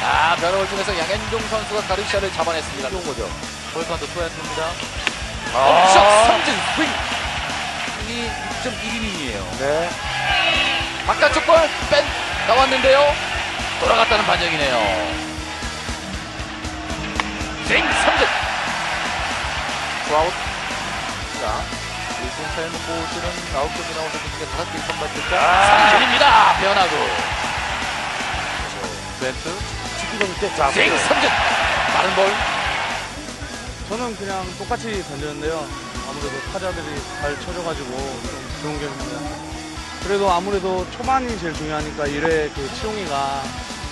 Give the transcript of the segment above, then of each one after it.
자, 변화를 통해서 양현종 선수가 가르시아를 잡아냈습니다. 좋은 거죠. 볼카운트 투앤투입니다. 아. 엄청 삼진 스윙. 이 6.1이닝이에요. 네. 바깥쪽 볼뺀 나왔는데요. 돌아갔다는 반영이네요. 스윙 삼진. 투아웃. 자, 1분 차에 놓고 오시는 아홉 경기 선수 중에 다섯 개 선발 득점. 삼진입니다. 변화구. 벤트. 지키던 때. 자, 스윙 삼진. 빠른 볼. 저는 그냥 똑같이 던졌는데요. 아무래도 타자들이 잘 쳐줘가지고 좀 좋은 경기입니다. 그래도 아무래도 초반이 제일 중요하니까 1회 그 치용이가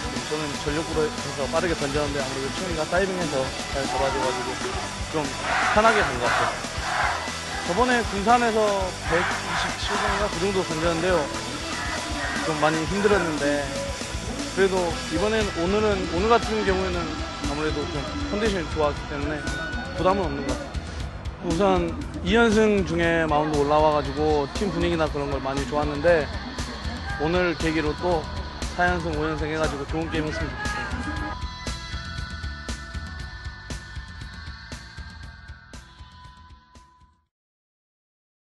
좀 저는 전력으로 해서 빠르게 던졌는데 아무래도 치용이가 다이빙해서 잘 잡아줘가지고 좀 편하게 간것 같아요. 저번에 군산에서 127번인가 그 정도 던졌는데요. 좀 많이 힘들었는데 그래도 이번엔 오늘은 오늘 같은 경우에는 아무래도 좀 컨디션이 좋았기 때문에 부담은 없는 것 같아요. 우선 2연승 중에 마운드 올라와가지고 팀 분위기나 그런 걸 많이 좋았는데 오늘 계기로 또 4연승, 5연승 해가지고 좋은 게임 했으면 좋겠어요.